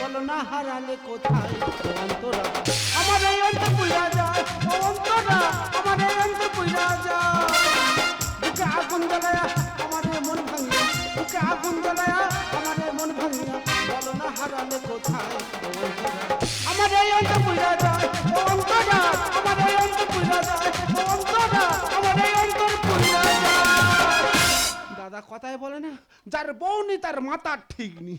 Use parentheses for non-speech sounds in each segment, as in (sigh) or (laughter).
বলো না হারালে কোথায় আমার এই অন্তর পুইরা যায় অন্তরা, আমার এই মন ভাঙিয়া, বুকে আগুন বলো না হারালে কোথায় আমার এই অন্তর পুইরা যায় অন্তরা, আমার আমার দাদা কথায় বলে না, যার বউ নি তার মাথা ঠিক নি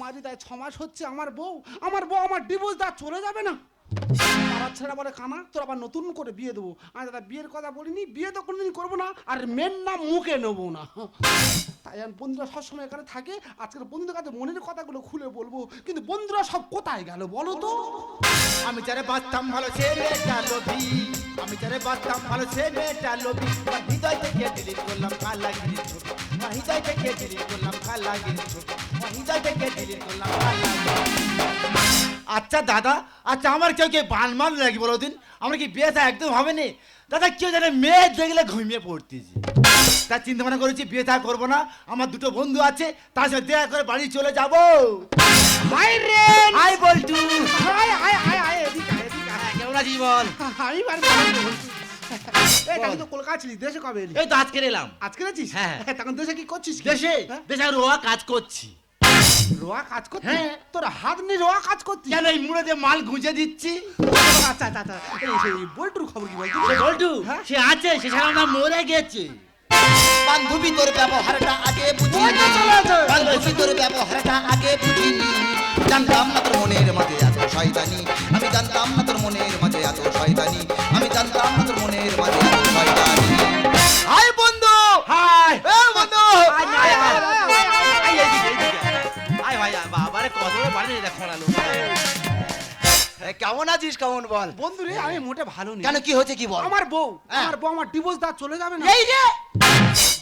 মাঝে তাই ছ মাস হচ্ছে আমার বউ আমার বউ আমার ডিভোর্স দা চলে যাবে না। আমার ছেড়া বলে, কানা, তোর আবার নতুন করে বিয়ে দেবো। আমি দাদা বিয়ের কথা বলিনি, বিয়ে তো কোনোদিন করব না, আর মেন না মুখে নেব না। আমি বন্ধুরা সবসময় এখানে থাকে। আজকের বন্ধুদের কাছে মনের কথাগুলো খুলে বলব। কিন্তু বন্ধুরা সব কোথায় গেল বলো তো? আমি যারে বাঁচতাম ভালো মেয়েটা লোভী। আমি যারে বাঁচতাম ভালো মেয়েটা লোভী। হৃদয় থেকে ডিলিট করলাম কালাগিরি ছবি আমার হৃদয় থেকে ডিলিট করলাম কালাগিরি ছবি আমার হৃদয় থেকে ডিলিট করলাম কালাগিরি আচ্ছা দাদা আচ্ছা আমার কেউ কেউ বানমান লাগি বলো দিন? আমার কি বিয়ে থা একদম হবে না? দাদা কেউ জানে মেয়ে দেখলে ঘুমিয়ে পড়তেছি তা চিন্তা ভাবনা করেছি বিয়ে থা করব না আমার দুটো বন্ধু আছে তার সাথে দেখা করে বাড়ি চলে যাব হাই রে hi Boltu hi hi hi hi এদিকে আয়, এদিকে আয়। কেমন আছিস বল আমি। এই তো কলকাতা ছিলিস দেশে কবে এলি এই তো আজকে এলাম আজকে আছিস হ্যাঁ। তখন দেশে কি করছিস কি? দেশে হ্যাঁ? দেশে আমি রোয়া কাজ করছি রোয়া কাজ করছিস হ্যাঁ। তোর হাত নিয়ে রোয়া কাজ করছিস কেন এই মুড়ে দিয়ে মাল গুঁজে দিচ্ছি? আচ্ছা আচ্ছা আচ্ছা। এই সেই বল্টুর খবর কি সে বল্টু? হ্যাঁ? সে আছে সে ছাড়া না মরে গেছে। বান্ধবী তোর ব্যবহারটা আগে বুঝিনি। বান্ধবী তোর ব্যবহারটা আগে বুঝিনি। জানতাম না তোর মনের মাঝে এত শয়তানি। আমি জানতাম না তোর মনের মাঝে এত শয়তানি। আমি জানতাম না তোর মনের মাঝে এত শয়তানি। হাই বন্ধু! হাই! এ কেমন আছিস? কেমন বল? বন্ধু রে আমি মোটে ভালো নেই। কেন কি হয়েছে কি বল? আমার বউ হ্যাঁ। আমার বউ আমার ডিভোর্স দা চলে যাবে না। এই রে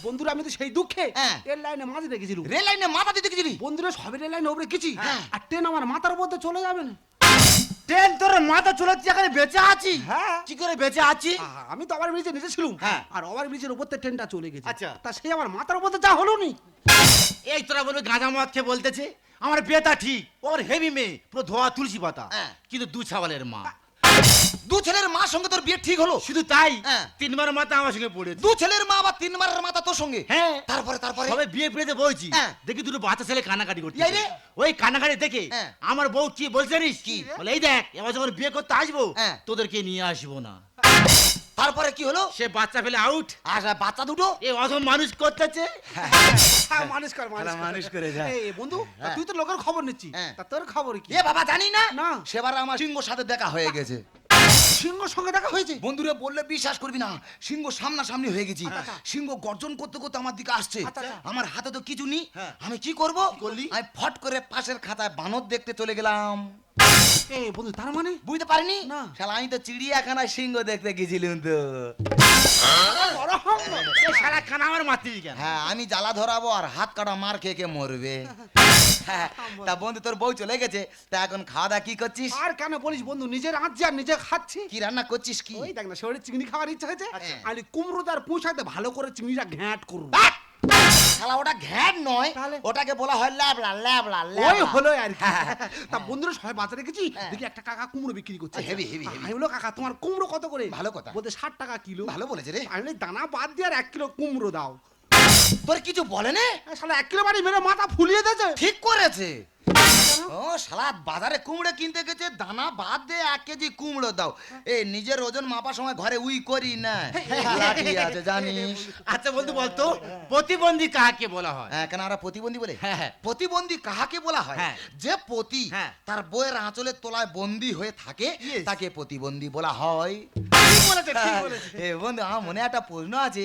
বন্ধুরা আমি তো সেই দুঃখে হ্যাঁ। এর লাইনে মাঝে রেখেছিল রেল লাইনে মাথা দিতে গেছিলি? বন্ধুরা সবে রেল লাইনে ওপরে গেছি। হ্যাঁ। আর ট্রেন আমার মাথার উপর দিয়ে চলে যাবে না। ট্রেন তোর মাথা চলেছে এখানে বেঁচে আছি। হ্যাঁ। কি করে বেঁচে আছি? আমি তো আবার ব্রিজে নেচেছিলাম। হ্যাঁ। আর ওভার ব্রিজের উপর থেকে ট্রেনটা চলে গেছে। আচ্ছা। তা সেই আমার মাথার উপর যা হলো নি। এই তোরা বলবে গাঁজা মদ খেয়ে বলতেছে আমার বিয়েটা ঠিক ওর হেভি মেয়ে পুরো ধোয়া তুলসী পাতা হ্যাঁ। কিন্তু দু ছাওয়ালের মা দু ছেলের মার সঙ্গে তোর বিয়ে ঠিক হলো শুধু তাই হ্যাঁ। তিনবার মাথা আমার সঙ্গে পড়েছে দু ছেলের মা আবার তিন মারের মাথা তোর সঙ্গে হ্যাঁ তারপরে তারপরে সবে বিয়ে ফিরেতে বলছি হ্যাঁ। দেখি দুটো বাচ্চা ছেলে কানাকাটি করছে এই রে। ওই কানাকাটি দেখে হ্যাঁ। আমার বউ কি বলছে জানিস কি? বলে এই দেখ এবার যখন বিয়ে করতে আসব হ্যাঁ। তোদেরকে নিয়ে আসব না তারপরে কি হলো সে বাচ্চা ফেলে আউট আর বাচ্চা দুটো এ অসম মানুষ করতেছে হ্যাঁ, মানুষ কর মানুষ হ্যাঁ, কর। মানুষ করে যা। এই বন্ধু হ্যাঁ। তুই তো লোকের খবর নিচ্ছি হ্যাঁ। তা তোর খবর কি এ বাবা জানি না না। সেবার আমার সিংহ সাথে দেখা হয়ে গেছে সিংহ সঙ্গে দেখা হয়েছে। বন্ধুরে বললে বিশ্বাস করবি না। সিংহ সামনাসামনি হয়ে গেছি। আচ্ছা। সিংহ গর্জন করতে করতে আমার দিকে আসছে। আচ্ছা, আচ্ছা। আমার হাতে তো কিছু নেই। হ্যাঁ। আমি কি করব? আমি ফট করে পাশের খাতায় বানর দেখতে চলে গেলাম। বন্ধু তার মানে? বুঝতে পারিনি? শালা আমি তো চিড়িয়াখানায় সিংহ দেখতে গেছিলাম তো। শালা কানা আমার মাতৃ হ্যাঁ আমি জ্বালা ধরাবো আর হাত কাটা মার খেয়ে খেয়ে মরবে। (laughs) (laughs) তা বন্ধু তোর বউ চলে গেছে তা এখন খাওয়া দাওয়া কি করছিস? আর কেন বলিস বন্ধু নিজের আঁচছে আর নিজে খাচ্ছি। কি রান্না করছিস কি? ওই দেখ না শরীরে চিংড়ি খাওয়ার ইচ্ছা হয়েছে কুমড়ো তার পুঁছাতে ভালো করে চিংড়িটা ঘ্যাঁট করব। শালা ওটা ঘ্যাট নয় ওটাকে বলা হয় ল্যাবলা ল্যাবলা ওই হলো আর কি। হ্যাঁ, তা বন্ধুরা সবাই বাজারে গেছি হ্যাঁ। দেখি একটা কাকা কুমড়ো বিক্রি করছে। Heavy, heavy, heavy. আমি বলো কাকা তোমার কুমড়ো কত করে? ভালো কথা। বলতে ষাট টাকা কিলো। ভালো বলেছে রে। আমি দানা বাদ দিয়ে আর এক কিলো কুমড়ো দাও। তোর কিছু বলে নে শালা এক কিলো বাড়ি মেরে মাথা ফুলিয়ে দিয়েছে। ঠিক করেছে। ও শালা বাজারে কুমড়ো কিনতে গেছে দানা বাদ দে এক কেজি কুমড়ো দাও। এ নিজের ওজন মাপার সময় ঘরে উই করি না। লাঠি আছে জানিস? আচ্ছা বলতো প্রতিবন্ধী কাকে বলা হয়? হ্যাঁ কেন আমরা প্রতিবন্ধী বলে? হ্যাঁ, হ্যাঁ। প্রতিবন্ধী কাহাকে বলা হয়? হ্যাঁ। যে পতি হ্যাঁ। তার বইয়ের আঁচলের তলায় বন্দি হয়ে থাকে তাকে প্রতিবন্ধী বলা হয়। বন্ধু আমার মনে একটা প্রশ্ন আছে।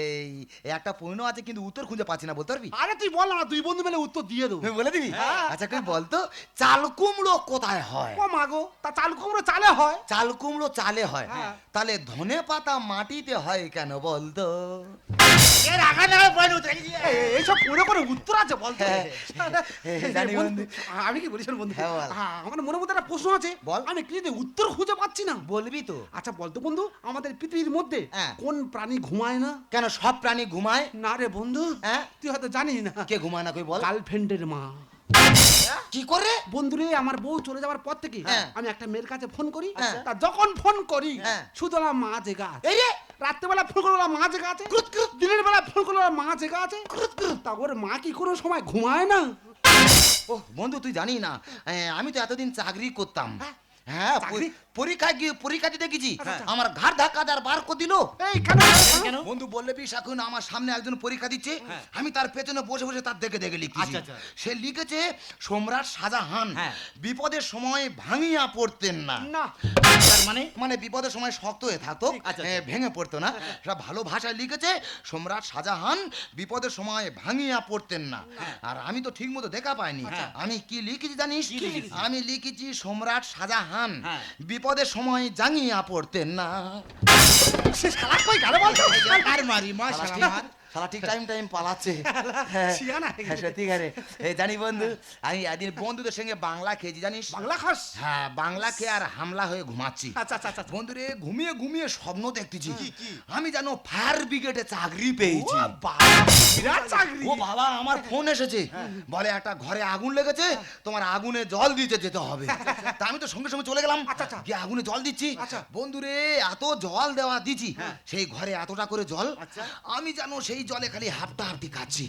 এই একটা প্রশ্ন আছে কিন্তু উত্তর খুঁজে পাচ্ছি না বলতে পারবি? আরে তুই বল না দুই বন্ধু মিলে উত্তর দিয়ে দেবো। বলে দিবি। আচ্ছা তুই বলতো চাল কুমড়ো কোথায় হয়? ও মাগো তা চাল কুমড়ো চালে হয়। চাল কুমড়ো চালে হয়। হ্যাঁ। তাহলে ধনে পাতা মাটিতে হয় কেন বলতো? এর আগা নাগাল পয়েন্ট উঠে গেছি। এ, এইসব পড়ে করে উত্তর আছে বলতো। হ্যাঁ, হ্যাঁ, জানি বন্ধু। আমি কি বলিস বন্ধু? হ্যাঁ, বল। হ্যাঁ, আমার মনের মধ্যে একটা প্রশ্ন আছে। বল। আমি কি উত্তর খুঁজে পাচ্ছি না। বলবি তো। আচ্ছা বলতো বন্ধু আমাদের পৃথিবীর মধ্যে হ্যাঁ। কোন প্রাণী ঘুমায় না? কেন সব প্রাণী ঘুমায়? না রে বন্ধু হ্যাঁ? তুই হয়তো জানিস না। কে ঘুমায় না কই বল। গার্লফ্রেন্ডের মা। কি করে? বন্ধুরে আমার বউ চলে যাওয়ার পর থেকে হ্যাঁ। আমি একটা মেয়ের কাছে ফোন করি। হ্যাঁ। তা যখন ফোন করি হ্যাঁ। শুধু আমার মা জেগা আছে। এই রে রাত্রেবেলা ফোন করল মা জেগা আছে। দিনের বেলা ফোন করল মা জেগা আছে। তা ওর মা কি কোনো সময় ঘুমায় না? ও বন্ধু তুই জানি না আমি তো এতদিন চাকরি করতাম। হ্যাঁ। পরীক্ষা গিয়ে পরীক্ষা দিতে গেছি। আচ্ছা। আমার ঘাড় ধাক্কা দেওয়ার বার করে দিল। কেন? কেন? বন্ধু বললে বিশ এখন আমার সামনে একজন পরীক্ষা দিচ্ছে। আমি তার পেছনে বসে বসে তার দেখে দেখে লিখছি আচ্ছা, আচ্ছা। সে লিখেছে সম্রাট শাহজাহান হ্যাঁ। বিপদের সময় ভাঙিয়া পড়তেন না। না। মানে? মানে বিপদের সময় শক্ত হয়ে থাকতো আচ্ছা, ভেঙে পড়তো না। সেটা ভালো ভাষায় লিখেছে সম্রাট শাহজাহান বিপদের সময় ভাঙিয়া পড়তেন না। আর আমি তো ঠিক মতো দেখা পাইনি। আমি কি লিখেছি জানিস? আমি লিখেছি সম্রাট শাহজাহান হ্যাঁ। বিপদের সময় জাঙিয়া পড়তেন না সে কই গেল বলতো আর মারি মা মার। শালা ঠিক টাইম টাইম পালাচ্ছে। (laughs) হ্যাঁ। হ্যাঁ, সত্যি করে জানি বন্ধু আমি একদিন বন্ধুদের সঙ্গে বাংলা খেয়েছি জানিস? বাংলা খাস? হ্যাঁ বাংলা খেয়ে আর হামলা হয়ে ঘুমাচ্ছি। আচ্ছা আচ্ছা আচ্ছা বন্ধুরে ঘুমিয়ে ঘুমিয়ে স্বপ্ন দেখতেছি। আমি জানো ফায়ার ব্রিগেডে চাকরি পেয়েছি। ও বাবা আমার ফোন এসেছে। বলে একটা ঘরে আগুন লেগেছে তোমার আগুনে জল দিতে যেতে হবে। তা আমি তো সঙ্গে সঙ্গে চলে গেলাম। গিয়ে আগুনে জল দিচ্ছি। বন্ধুরে এত জল দেওয়া দিচ্ছি। সেই ঘরে এতটা করে জল। আমি জানো সেই জলে খালি হাফটা হাফটি খাচ্ছি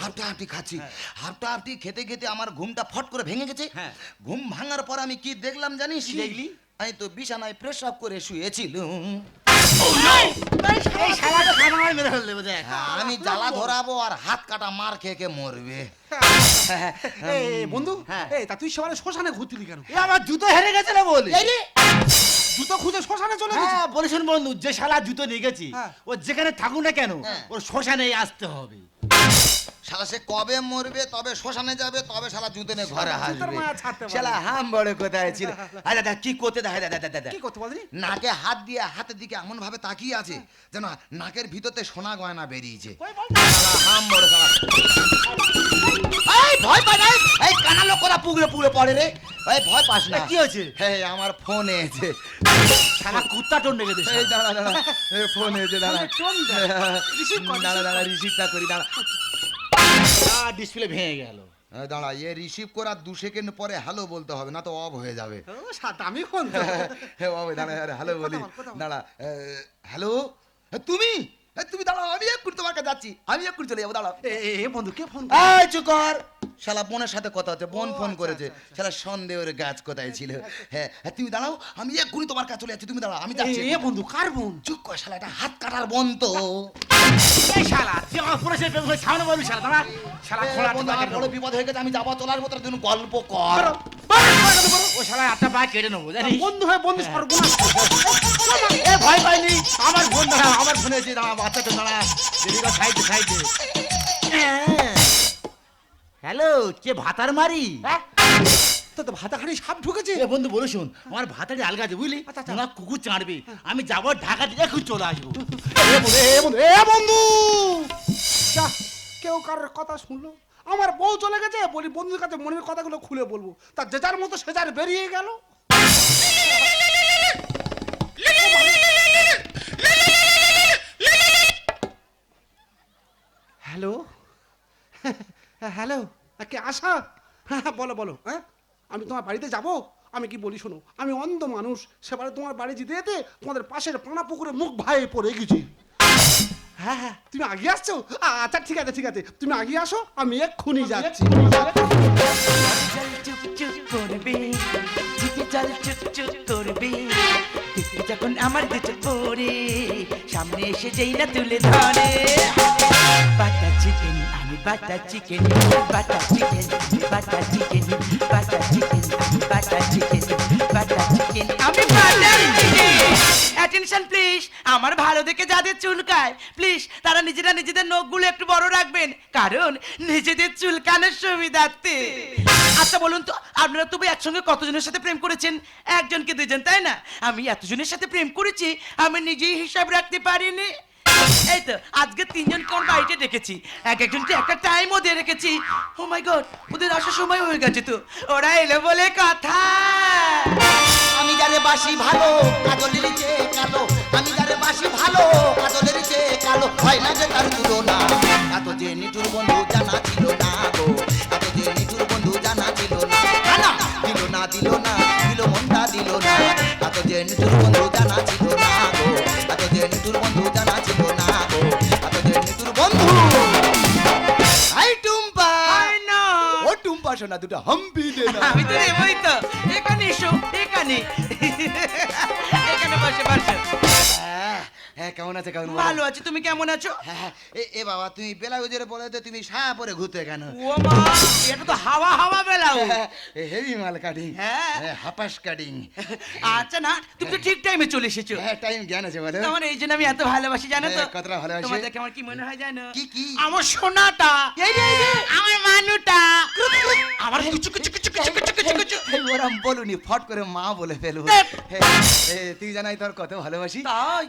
হাফটা হাফটি খাচ্ছি। হাফটা হাফটি খেতে খেতে আমার ঘুমটা ফট করে ভেঙে গেছে। হ্যাঁ। ঘুম ভাঙার পর আমি কি দেখলাম জানিস দেখলি? আমি তো বিছানায় প্রেসাব করে শুয়েছিলাম। আমি জ্বালা ধরাবো আর হাত কাটা মার খেয়ে কে মরবে বন্ধু হ্যাঁ। এই তা তুই সেবারে শ্মশানে ঘুরতিলি কেন আমার জুতো হেরে গেছে না বলে জুতো খুঁজে শ্মশানে চলে গেছে হ্যাঁ বলেছেন বন্ধু যে শালা জুতো নিয়ে গেছি হ্যাঁ। ও যেখানে থাকুক না কেন। ওর শ্মশানে আসতে হবে শালা সে কবে মরবে তবে শ্মশানে যাবে তবে শালা জুতে নিয়ে ঘরে পারে। শালা হাম বড় কোথায় ছিল? (laughs) আরে দাদা কি করতে দেখা দাদা দাদা কি করতে বললি? নাকে হাত দিয়ে হাতের দিকে এমন ভাবে তাকিয়ে আছে যেন নাকের ভিতরতে সোনা গয়না বেরিয়েছে। শালা হাম বড় শালা। এই ভয় পাই না এই কানা লোকরা পুগড়ে পুগড়ে পড়ে রে? এই ভয় পাস না। কি হয়েছে? হ্যাঁ আমার ফোন এসেছে। শালা কুত্তা টোন রেখে দিস এই দাঁড়া দাঁড়া। এই ফোন এসেছে দাঁড়া। দাঁড়া দাঁড়া রিসিভটা করি দাঁড়া। ডিসপ্লে ভেঙে গেল। হ্যাঁ দাঁড়া এ রিসিভ করার দু সেকেন্ড পরে হ্যালো বলতে হবে না তো অফ হয়ে যাবে। ও আমি ফোন তো। হে দাঁড়া আরে হ্যালো বলি। দাঁড়া হ্যালো এ, তুমি? এ, তুমি দাঁড়াও আমি এক্ষুনি তোমার কাছে যাচ্ছি আমি এক্ষুনি চলে যাব দাঁড়াও। এ, বন্ধু কে ফোন এই চুপ কর। শালা বোনের সাথে কথা হচ্ছে বোন ফোন করেছে। শালা সন্দেহের গাছ কোথায় ছিল? (laughs) হ্যাঁ হ্যাঁ, তুমি দাঁড়াও আমি এক এক্ষুনি তোমার কাছে চলে যাচ্ছি তুমি দাঁড়াও আমি যাচ্ছি এ বন্ধু কার বোন? চুপ কর শালা এটা হাত কাটার বোন তো। এই শালা তুই আমার পুরুষের প্রেম করে সামনে বলবি শালা দাঁড়া। শালা খোলা বন্ধু, আমার বড় বিপদ হয়ে গেছে আমি যাব তোলার মতো তুমি গল্প কর। ও শালা একটা পা কেটে নেব জানিস? বন্ধু হয়ে বন্ধু সর্বনাশ। এ ভয় পাইনি। আমার ফোন দাঁড়া আমার ফোনে এসে দাঁড়া বাচ্চাটা দাঁড়া। দেরিকা সাইডে সাইডে। হ্যালো কে ভাতার মারি? তো তো ভাতাখানি সাপ ঢুকেছে। এ বন্ধু বলে শুন আমার ভাতারি আলগা আছে বুঝলি? আচ্ছা, আচ্ছা। তোমার কুকুর চাঁড়বে। আমি যাব ঢাকা থেকে এখন চলে আসব। এ বন্ধু এ বন্ধু এ বন্ধু! যা কেউ কারোর কথা শুনলো? আমার বউ চলে গেছে বলি বন্ধুর কাছে মনের কথাগুলো খুলে বলব। তার যে যার মতো সে যার বেরিয়ে গেল। হ্যালো? হ্যালো। কে? আশা? হ্যাঁ বলো বলো। হ্যাঁ? আমি তোমার বাড়িতে যাব? আমি কি বলি শোনো। আমি অন্ধ মানুষ সেবারে তোমার বাড়ি যেতে যেতে তোমাদের পাশের পানা পুকুরে মুখ ভাই পড়ে গেছি। হ্যাঁ হ্যাঁ তুমি আগে আসছো? আচ্ছা ঠিক আছে ঠিক আছে। তুমি আগে আসো আমি এক্ষুনি যাচ্ছি। যখন আমার দুটো পরে সামনে এসে যেই না তুলে ধরে। বাটা চিকেন চিকেন বাটা চিকেন বাটা চিকেন বাটা চিকেন আমি বাটা চিকেন বাটা চিকেন আমি অ্যাটেনশন প্লিজ আমার ভালো দেখে যাদের চুলকায় প্লিজ তারা নিজেরা নিজেদের নখগুলো একটু বড় রাখবেন। কারণ নিজেদের চুলকানোর সুবিধার্থে। আচ্ছা বলুন তো, আপনারা তবু একসঙ্গে কতজনের সাথে প্রেম করেছেন? একজনকে দুজন, তাই না? আমি এতজনের সাথে প্রেম করেছি, আমি নিজেই হিসাব রাখতে পারিনি। এই তো, আজকে তিনজনকে আমার বাড়িতে ডেকেছি? এক একজনকে একটা টাইমও দিয়ে রেখেছি। ও মাই গড ওদের আসার সময় হয়ে গেছে তো। ওরা এলো বলে কথা। আমি যারে বাসি ভালো, কাজলের চেয়ে কালো। আমি যারে বাসি ভালো, কাজলের চেয়ে কালো। হয় না যে তার তুলনা। এত যে নিটুর বন্ধু জানা ছিল না গো। এত যে নিটুর বন্ধু জানা ছিল না। দিল না দিল না, দিল মনটা দিল না। এত যে নিটুর বন্ধু দুটো হাম্পি দে না। আমি তো নেবই তো এখানে এসো এখানে। হ্যাঁ কেমন আছে কেমন ভালো আছি তুমি কেমন আছো? হ্যাঁ হ্যাঁ, এ বাবা তুমি বেলাগুজের বলে তো তুমি সায়া পরে ঘুরতে কেন? ও মা এটা তো হাওয়া হাওয়া বেলাও। হেভি মাল কাটিং হ্যাঁ। হাপাস কাটিং আচ্ছা না তুমি তো ঠিক টাইমে চলে এসেছ। হ্যাঁ টাইম জ্ঞান আছে বলো। আমার এই জন্য আমি এত ভালোবাসি জানো তো? কতটা ভালোবাসি? তোমার দেখে আমার কি মনে হয় জানো? কি, কি? আমার সোনাটা। এই এই আমার মানুটা। আমার কুচু কুচু কুচু কুচু কুচু কুচু কুচু ওরম বলুনি ফট করে মা বলে ফেলব। তুই জানাই তোর কত ভালোবাসি?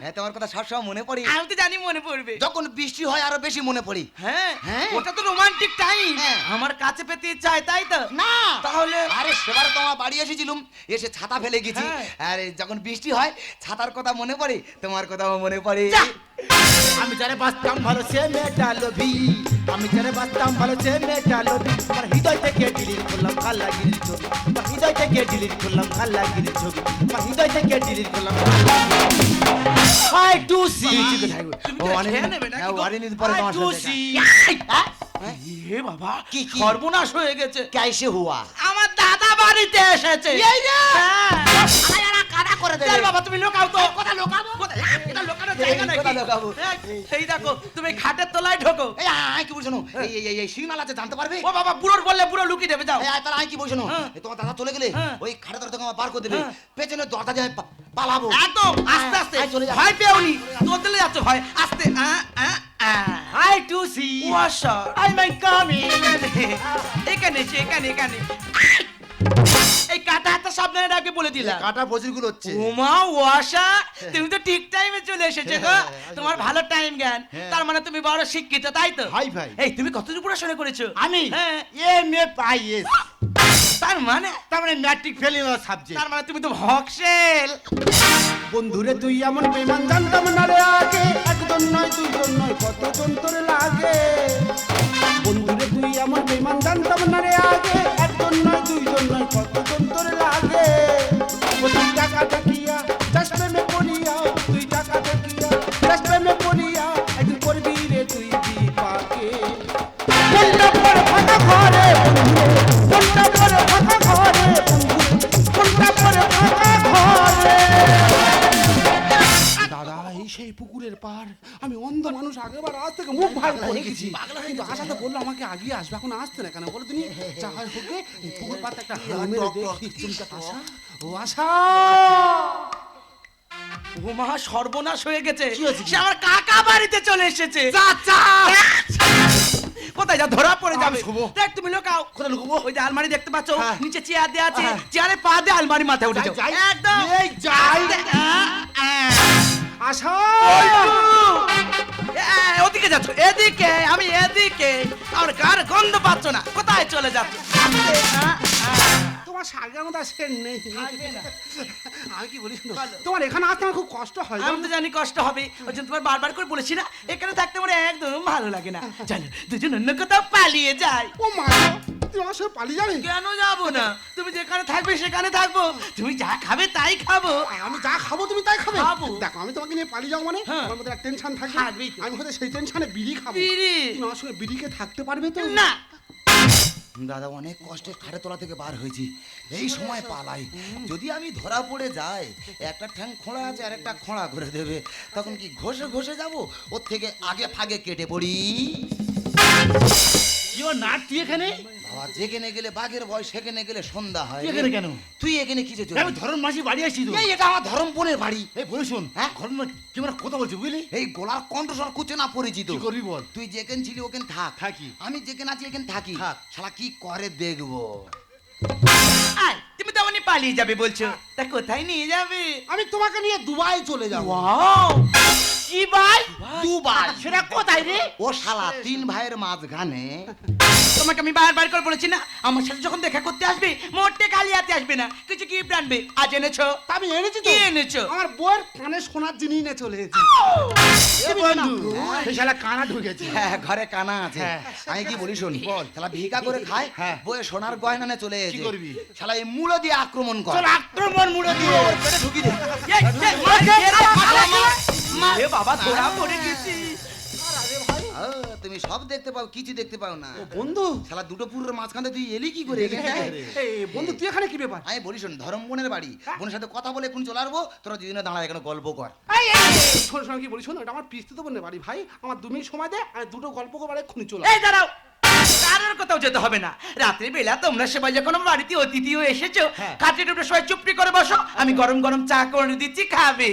হ্যাঁ তোমার কথা সবসময় মনে পড়ে। আমি তো জানি মনে পড়বে। যখন বৃষ্টি হয় আরও বেশি মনে পড়ি। হ্যাঁ হ্যাঁ। ওটা তো রোমান্টিক টাইম হ্যাঁ। আমার কাছে পেতে চাই তাই তো? না। তাহলে? আরে সেবার তোমার বাড়ি এসেছিলুম এসে ছাতা ফেলে গেছি। হ্যাঁ। আরে যখন বৃষ্টি হয় ছাতার কথা মনে পড়ে তোমার কথাও মনে পড়ে। আমি যারে বাঁচতাম ভালো সে মেয়েটা লোভী। আমি যারে বাঁচতাম ভালো সে মেয়েটা লোভী। আমার হৃদয় থেকে ডিলিট করলাম কাল্লাগিরির ছবি। আমার হৃদয় থেকে ডিলিট করলাম কাল্লাগিরির ছবি। আমার হৃদয় থেকে ডিলিট করলাম আই টু সি এ বাবা কি সর্বনাশ হয়ে গেছে। কাইসে হুয়া। আমার দাদা বাড়িতে এসেছে। ইয়ে, ইয়ে! হ্যাঁ। এই রে তুমি লোকাও হ্যাঁ, তলায় ঢোকো। এই কি বলছো হ্যাঁ। এই জানতে পারবে? ও বাবা বুড়োর বললে বুড়ো লুকিয়ে দেবে যাও। কি বলছো তোমার দাদা চলে ওই খাটের থেকে আমার বার করে পেছনে দরজা যায় পালাবো। একদম আস্তে আস্তে। আয়, চলে যা। ভয় তোর দিলে যাচ্ছে ভয়। আস্তে টু সি ওয়াশা আই মাই কামিং এখানে এসে এখানে এখানে। এই কাটা সাবধানে রাখবে বলে দিলাম। কাটা বজিরগুলো হচ্ছে। উমা ওয়াশা তুমি তো ঠিক টাইমে চলে এসেছ গো। তোমার ভালো টাইম জ্ঞান। তার মানে তুমি বড় শিক্ষিত তাই তো? হাই ভাই। এই তুমি কতদূর পড়াশোনা করেছ? আমি? হ্যাঁ। এম এ পাইএস তার মানে? তার মানে ম্যাট্রিক ফেল ইন সাবজেক্ট তার মানে তুমি তো হকসেল বন্ধুরে, তুই এমন বেমান জানতাম না রে আগে। একজন নয়, দুইজন নয় আগিয়ে আসবে এখন আসতে না কেন? বলে তুমি চা হয় হোক পুকুর পাড়তে একটা হাল মেরে দেখি তুমি আশা ও আশা! ও মা সর্বনাশ হয়ে গেছে। সে আমার কাকা বাড়িতে চলে এসেছে। কোথায় যা ধরা পড়ে যাবে। দেখ তুমি লোকাও। কোথায় লুকাবো? ওই যে আলমারি দেখতে পাচ্ছ নিচে চেয়ার দেওয়া আছে। চেয়ারে পা দিয়ে আলমারি মাথায় উঠে যাও। একদম। আশা! ওদিকে যাচ্ছ। এদিকে আমি এদিকে। আমার কার গন্ধ পাচ্ছ না। কোথায় চলে যাচ্ছ। তোমার সাগের মতো সেন নেই। আমি কি বলি তোমার এখানে আসতে আমার খুব কষ্ট হয় আমি তো জানি কষ্ট হবে ওই জন্য তোমার বারবার করে বলেছি না এখানে থাকতে আমার একদম ভালো লাগে না। চলো দুজন অন্য কোথাও পালিয়ে যাই। ও মা তুমি আমার সঙ্গে পালিয়ে যাবে? কেন যাব না? তুমি যেখানে থাকবে সেখানে থাকব। তুমি যা খাবে তাই খাব। আমি যা খাব তুমি তাই খাবে? খাব। দেখো আমি তোমাকে নিয়ে পালিয়ে যাব মানে? হ্যাঁ। আমার মধ্যে টেনশন থাকবে। আমি হয়তো সেই টেনশনে বিড়ি খাব। বিড়ি? তুমি আমার সঙ্গে বিড়িকে থাকতে পারবে তো? না। দাদা অনেক কষ্টে খাটে তোলা থেকে বার হয়েছি। এই সময় পালাই। যদি আমি ধরা পড়ে যাই একটা ঠ্যাং খোঁড়া আছে আর একটা খোঁড়া করে দেবে। তখন কি ঘষে ঘষে যাব? ওর থেকে আগে ফাগে কেটে পড়ি। কি ও নাট তুই এখানে? বাবা যেখানে গেলে বাঘের ভয় সেখানে গেলে সন্ধ্যা হয়। এখানে কেন? তুই এখানে কি যে আমি ধরন মাসি বাড়ি আসি তো। এই এটা আমার ধরম বোনের বাড়ি। এই বলে শুন হ্যাঁ? ঘটনা কি মানে কথা বলছি বুঝলি? এই গোলার কণ্ঠস্বর কুচে না পরিচিত। কি করবি বল? তুই যেখানে ছিলি ওখানে থাক। থাকি। আমি যেখানে আছি এখানে থাকি। থাক। শালা কি করে দেখব? আয়। তুমি তো আমাকে পালিয়ে যাবে বলছো। তা কোথায় নিয়ে যাবে? আমি তোমাকে নিয়ে দুবাই চলে যাব। ওয়াও! কি ভাই দুবাই সেটা কোথায় রে? ও শালা তিন ভাইয়ের মাঝখানে। তোমাকে আমি বারবার করে বলেছি না আমার সাথে যখন দেখা করতে আসবে মোটে কালিয়াতে আসবে না। গিফট আনবে। আজ এনেছো? আমি এনেছি তো। কি এনেছো? আমার বউয়ের কানে সোনার জিনিস নিয়ে চলে এসেছি বন্ধু সেই শালা কানা ঢুকেছে। হ্যাঁ ঘরে কানা আছে। হ্যাঁ। আমি কি বলি শোন বল শালা ভিকা করে খায় হ্যাঁ। বয়ে সোনার গয়না নিয়ে চলে এসে করবি? শালা এই মূলো দিয়ে আক্রমণ কর। চল আক্রমণ মুড়ে দিয়ে। ওর পেটে ঢুকি দে। এই, বাবা ধরা পড়ে গেছি। তুমি সব দেখতে পাও কিছু দেখতে পাও না। ও বন্ধু। শালা দুটো পুরোর মাঝখানে তুই এলি কি করে? এই বন্ধু তুই এখানে কি ব্যাপার? আমি বলি শোন ধরম বোনের বাড়ি। বোনের সাথে কথা বলে এখন চলে আসব তোরা দুজনে দাঁড়া এখানে গল্প কর। শোন শোন কি বলি শোন এটা আমার বোনের বাড়ি ভাই। আমার দু মিনিট সময় দে আমি দুটো গল্প করে এক্ষুনি চলে এই দাঁড়াও। কারোর কোথাও যেতে হবে না। রাত্রি বেলা তোমরা সবাই যখন বাড়িতে অতিথি হয়ে এসেছ খাটে টুপে সবাই চুপটি করে বসো আমি গরম গরম চা করে দিচ্ছি খাবে।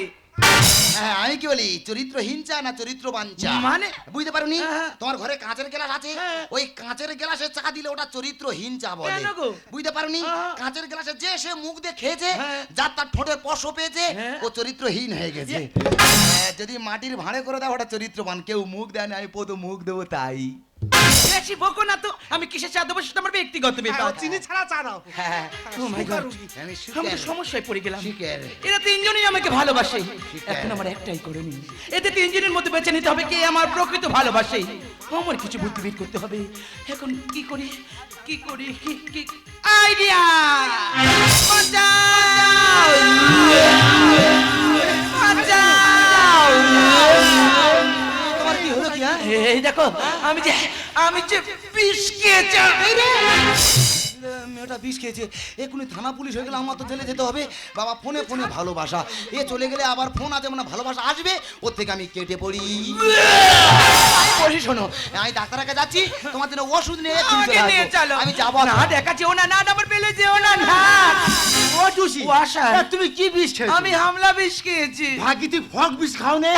হ্যাঁ আমি কি বলি চরিত্রহীন চা না চরিত্রবান চা মানে? বুঝতে পারোনি হ্যাঁ। তোমার ঘরে কাঁচের গ্লাস আছে হ্যাঁ। ওই কাঁচের গ্লাসে চা দিলে ওটা চরিত্রহীন চা বলে বুঝতে পারোনি হ্যাঁ। কাঁচের গ্লাসে যে সে মুখ দিয়ে খেয়েছে হ্যাঁ। যার তার ঠোঁটের স্পর্শ পেয়েছে হ্যাঁ। ও চরিত্রহীন হয়ে গেছে হ্যাঁ, যদি মাটির ভাঁড়ে করে দাও ওটা চরিত্রবান কেউ মুখ দেয় না আমি প্রথম মুখ দেবো তাই বেশি বকো না তো। আমি কিসের চা দেবো সেটা আমার ব্যক্তিগত হ্যাঁ, ব্যাপার চিনি ছাড়া চা দাও। হ্যাঁ ও মাই গড। আমি তো সমস্যায় পড়ে গেলাম। এরা তিনজনই আমাকে ভালোবাসে। এখন আমার একটাই করে নি এতে তিনজনের মধ্যে বেছে নিতে হবে কে আমার প্রকৃত ভালোবাসে। আমার কিছু বুদ্ধি বের করতে হবে। এখন কি করি? কি করি? কি কি? আইডিয়া! দেখো আমি যে আমি যে বিষ খেয়েছি মেয়েটা বিষ খেয়েছে। এক্ষুনি থানা পুলিশ হয়ে গেলে আমার তো জেলে যেতে হবে। বাবা ফোনে ফোনে ভালোবাসা। এ চলে গেলে আবার ফোন আছে মানে ভালোবাসা আসবে ওর থেকে আমি কেটে পড়ি। বলি শোনো আমি ডাক্তারের কাছে যাচ্ছি তোমার জন্য ওষুধ নিয়ে চলে আমি যাব না দেখা যেও না না আমার পেলে যেও না না। ও টুসি তুমি কি বিষ খেয়েছো? আমি হামলা বিষ খেয়েছি। ভাগি তুই ফক বিষ খাও নে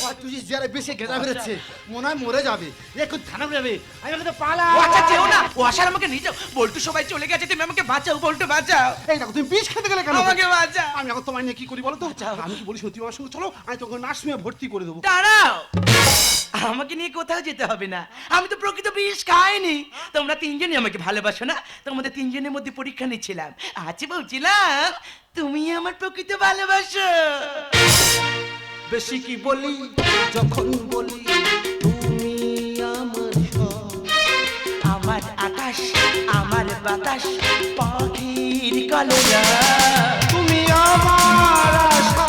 আমার যারা বেশি বেরোচ্ছে মনে হয় মরে যাবে। এখন থানা যাবে আমি তো পালা। আচ্ছা যেও না। ও আসার আমাকে নিয়ে যাও বল্টু সবাই চলে গেছে তুমি আমাকে বাঁচাও বল্টু বাঁচাও। এই দেখো তুমি বিষ খেতে গেলে কেন? আমাকে বাঁচাও। আমি এখন তোমায় নিয়ে কি করি বলো তো? আমি কি বলি সত্যি আমার সঙ্গে? চলো আমি তোকে নার্সিংয়ে ভর্তি করে দেবো। দাঁড়াও। আমাকে নিয়ে কোথাও যেতে হবে না। আমি তো প্রকৃত বিষ খাইনি। তোমরা তিনজনই আমাকে ভালোবাসো না? তোমাদের তিনজনের মধ্যে পরীক্ষা নিচ্ছিলাম। আজ বলছিলাম তুমি আমার প্রকৃত ভালোবাসো। বেশি কি বলি? যখন বলি, তুমি আমার আমার আকাশ, আমার বাতাস, পাখির কলরা তুমি আমার আশা,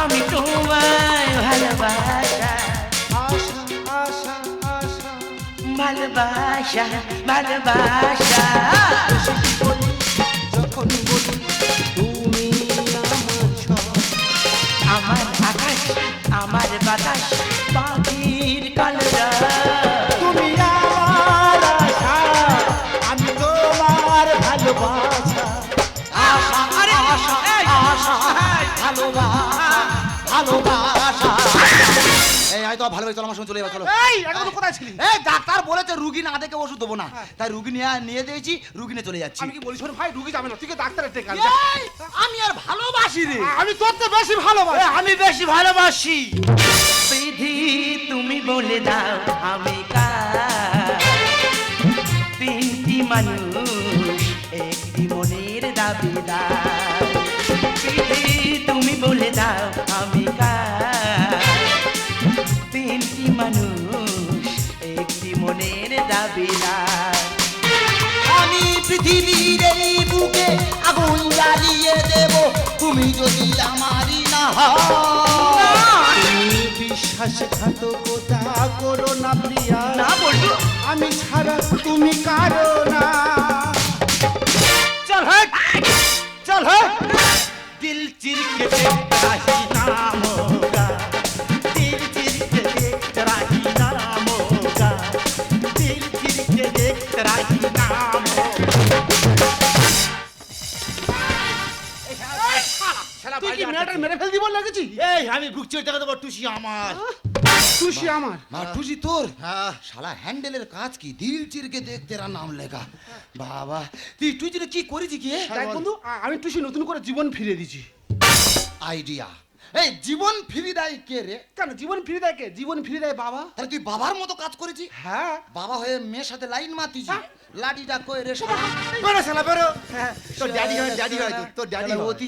আমি তোমায় ভালোবাসা, আশা ভালোবাসা ভালোবাসা। আমার বাতাস পাখির ভালোবাসা চলো আমার সঙ্গে চলে যাবে চলো। এই এখন তো কোথায় ছিলি? এই ডাক্তার বলেছে রুগী না দেখে ওষুধ দেবো না। তাই রুগী নিয়ে নিয়ে দিয়েছি রুগী নিয়ে চলে যাচ্ছি। আমি কি বলি শোন ভাই রুগী যাবে না তুই ডাক্তারের টেকা আমি আর ভালোবাসি রে। আমি তোর তো বেশি ভালোবাসি। আমি বেশি ভালোবাসি। বিধি তুমি বলে দাও আমি কার? তিনটি মানুষ একটি মনের দাবিদার। বিধি তুমি বলে দাও আমি যাবে না আমি পৃথিবীর এই বুকে আগুন জ্বালিয়ে দেব তুমি যদি আমারই না তুমি করো না প্রিয়া। না আমি ছাড়া তুমি কারও না। চল চল দিল চিরকে নাম কি মেরে ফেল দিব লাগেছি এই আমি বুক চেয়ে টাকা দেবো টুসি আমার। টুসি আমার। মাঠুজি তোর? হ্যাঁ। শালা হ্যান্ডেলের কাজ কি? দিল চিরকে দেখ তেরা নাম লেখা। বাবা তুই তুই যেন কি করেছি কি বন্ধু আমি টুসি নতুন করে জীবন ফিরে দিছি আইডিয়া এই জীবন ফিরি দেয় কে রে? কেন জীবন ফিরে দেয় কে? জীবন ফিরে দেয় বাবা। তাহলে তুই বাবার মতো কাজ হ্যাঁ। বাবা হয়ে মেয়ের সাথে লাইন মাতিছি লাঠিটা কই রে বেরো শালা বেরো। তোর ড্যাডি হয় ড্যাডি হয় তো, তোর ড্যাডি হয়। অতি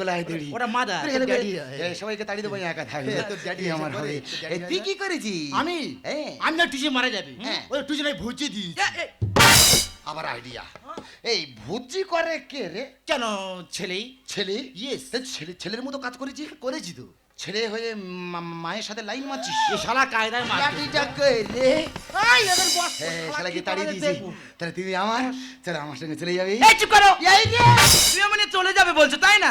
গোলায় দড়ি ওটা তুই ড্যাডি এই, সবাইকে তাড়ি দেবো একা থাকবে হ্যাঁ, তোর আছে আমার হবে। এই, তুই কি করেছি আমি হ্যাঁ। আমি না মারা যাবে। হ্যাঁ। ওই টুসি নাই ভুচি দিই। আবার আইডিয়া এই ভুজি করে কে রে? কেন ছেলেই? ছেলে? ইয়েস ছেলে ছেলের মতো কাজ করেছি? করেছি তো। ছেলে হয়ে মায়ের সাথে লাইন মারছিস? এ শালা কায়দায় লাঠিটা কই রে? এই এদের বস এ শালা শালাকে কি তাড়িয়ে দিয়েছি। তাহলে তুই আমার চল আমার সঙ্গে চলে যাবি। এই চুপ করো। এই রে তুমি চলে বলছো তাই না?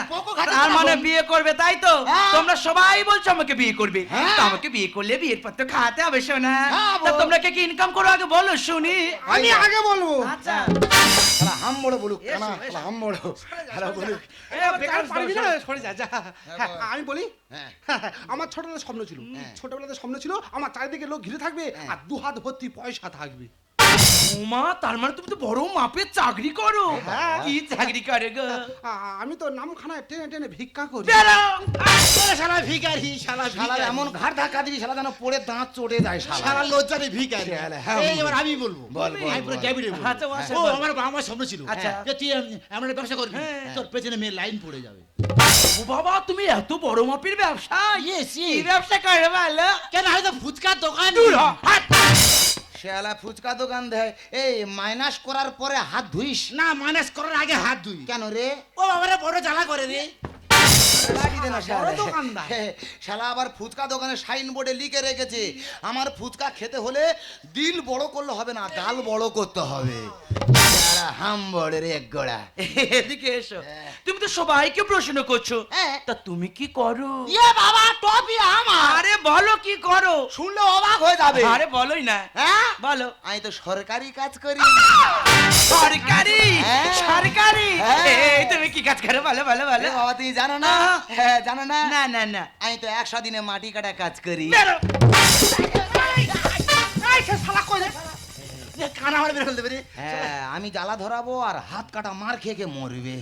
তার মানে বিয়ে করবে তাই তো? হ্যাঁ। তোমরা সবাই বলছো আমাকে বিয়ে করবে। হ্যাঁ। তো আমাকে বিয়ে করলে বিয়ের পর তো খাওয়াতে হবে শোনা হ্যাঁ, তা তোমরা কে কি ইনকাম করো আগে বলো শুনি। আমি আগে বলব। আচ্ছা। হাম বড় বলুক এসো, কানা এসো। শালা হাম বড়। শালা বলুক। এ, বেকার পারবি না? সরে যা যা। আমি বলি হ্যাঁ। আমার ছোটবেলায় স্বপ্ন ছিল। ছোটবেলাতে স্বপ্ন ছিল আমার চারিদিকে লোক ঘিরে থাকবে। আর দু হাত ভর্তি পয়সা থাকবে। উমা তার মানে তুমি তো বড় মাপের চাকরি করো। হ্যাঁ। কি চাকরি করে গো? আমি তো নামখানায় টেনে টেনে ভিক্ষা করি। শালা ভিখারি শালা শালা এমন ঘাট ধাক্কা দিবি শালা যেন পড়ে দাঁত চটে যায় শালা। শালা লজ্জারে শালা, হ্যাঁ, এই এবার আমি বলব। বল, বল, আমি পুরো ক্যাবিনে বলব। আচ্ছা, ও। আমার আমার স্বপ্ন ছিল। আচ্ছা। যে তুই এমন একটা ব্যবসা করবি হ্যাঁ। তোর পেছনে মেয়ে লাইন পড়ে যাবে। ও বাবা তুমি এত বড় মাপের ব্যবসা? Yes, কি ব্যবসা করে ভালো কেন হয়তো ফুচকার দোকান। দূর হাট। শালা ফুচকা দোকান দেয়। এই মাইনাস করার পরে হাত ধুইস? না মাইনাস করার আগে হাত ধুই। কেন রে? ও বাবারে বড় জ্বালা করে রে। লাঠি দে না শালা। দোকানদার। শালা আবার ফুচকা দোকানে সাইন বোর্ডে লিখে রেখেছে আমার ফুচকা খেতে হলে দিল বড় করলে হবে না ডাল বড় করতে হবে। শালা হাম বড় রে এক গোড়া। এদিকে এসো। তুমি তো সবাইকে প্রশ্ন করছ। হ্যাঁ। তা তুমি কি করো? ইয়ে বাবা টপি আমার। আরে বলো কি করো? শুনলে অবাক হয়ে যাবে। আরে বলোই না। হ্যাঁ? বলো। আমি তো সরকারি কাজ করি। সরকারি? হ্যাঁ। সরকারি? হ্যাঁ। তুমি কি কাজ করো? বলো বলো এ বাবা তুমি জানো না? হ্যাঁ জানো না না না না আমি তো একশো দিনে মাটি কাটা কাজ করি শালা কই? কানা আমার ফেলতে পারে। হ্যাঁ আমি জ্বালা ধরাবো আর হাত কাটা মার খেয়ে খেয়ে মরবে।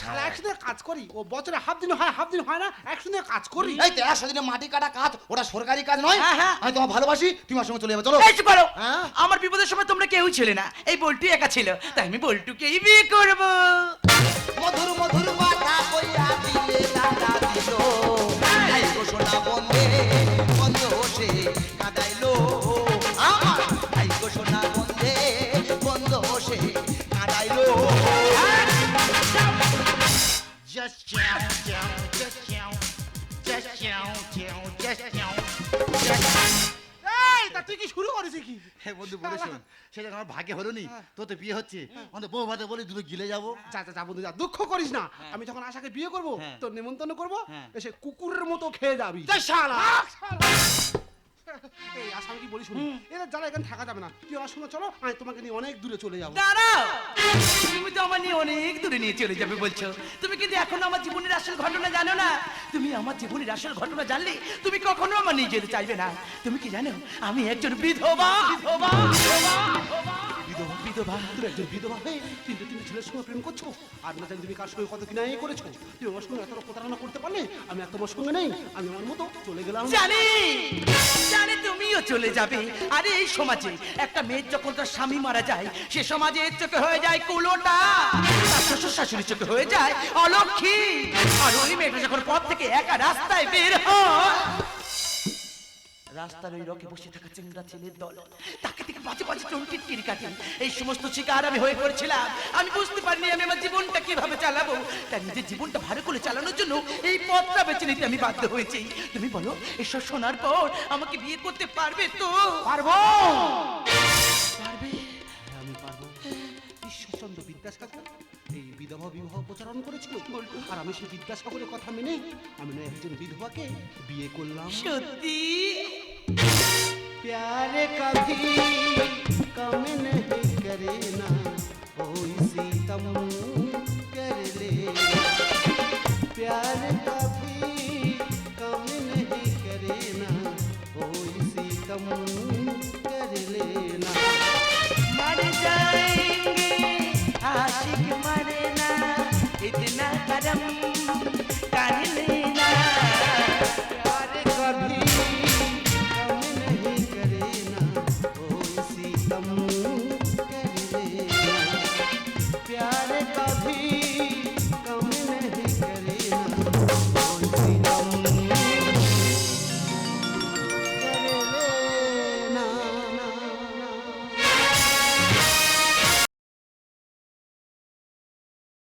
শালা একসাথে কাজ করি? ও বছরে হাফ দিন হয় হাফ দিন হয় না একসাথে কাজ করি? এই তো একশো দিনে মাটি কাটা কাজ ওটা সরকারি কাজ নয়। হ্যাঁ, হ্যাঁ। আমি তোমার ভালোবাসি তুমি আমার সঙ্গে চলে যাবে চলো। এই হ্যাঁ? আমার বিপদের সময় তোমরা কেউ ছিলে না। এই বল্টু একা ছিল তাই আমি বল্টুকেই বিয়ে করব। মধুর মধুর কথা কইয়া দিলে লাগা দিল। এই। ঘোষণা বন্ধে। এই তা তুই কি শুরু করেছিস কি? বন্ধু বলে শোন সেটা আমার ভাগ্যে হলো নি তোর তো বিয়ে হচ্ছে। আমাদের বউ ভাতে বলে দুটো গিলে যাব। যা যা যা বন্ধু যা দুঃখ করিস না। আমি যখন আশাকে বিয়ে করব হ্যাঁ। তোর নিমন্ত্রণ করব হ্যাঁ। এসে কুকুরের মতো খেয়ে যাবি। যা শালা। এই আশা আমি কি বলি শুনি? এরা যারা এখানে থাকা যাবে না তুই আমার সঙ্গে চলো আমি তোমাকে নিয়ে অনেক দূরে চলে যাব। দাঁড়াও তুমি তো আমার নিয়ে অনেক দূরে নিয়ে চলে যাবে বলছো। তুমি কিন্তু এখনও আমার জীবনের আসল ঘটনা জানো না। তুমি আমার জীবনের আসল ঘটনা জানলে তুমি কখনো আমার নিয়ে যেতে চাইবে না। তুমি কি জানো? আমি একজন বিধবা বিধবা বিধবা। বিধবা তুমি একজন বিধবা হয়ে তিনটে তিনটে ছেলের সঙ্গে প্রেম করছ? আর না জানি তুমি কার সঙ্গে কত কিনা এই করেছ। তুমি আমার সঙ্গে এত প্রতারণা করতে পারলে আমি আর তোমার সঙ্গে নেই। আমি আমার মতো চলে গেলাম। জানি জানি তুমিও চলে যাবে। আরে এই সমাজে একটা মেয়ের যখন তার স্বামী মারা যায়, সে সমাজে এর চোখে হয়ে যায় কুলোটা। তার শ্বশুর শাশুড়ির চোখে হয়ে যায় অলক্ষী। আর ওই মেয়েটা যখন পথ থেকে একা রাস্তায় বের হয় রাস্তার ওই রকে বসে থাকা চেংড়া ছেলের দল। তাকে থেকে বাজে বাজে চন্টির কিরি কাটে। এই সমস্ত শিকার আমি হয়ে পড়েছিলাম। আমি বুঝতে পারিনি আমি আমার জীবনটা কীভাবে চালাবো। তাই নিজের জীবনটা ভালো করে চালানোর জন্য এই পথটা বেছে নিতে আমি বাধ্য হয়েছি। তুমি বলো এসব শোনার পর আমাকে বিয়ে করতে পারবে তো? পারব। পারবে? আমি পারব। ঈশ্বরচন্দ্র বিদ্যাসাগর? এই বিধবা বিবাহ প্রচারণ করেছিল আর আমি সেই বিদ্যাসাগরের কথা মেনে আমি না একজন বিধবাকে বিয়ে করলাম সত্যি प्यार कभी कम नहीं करे ना कोई सीतम कर ले I don't know.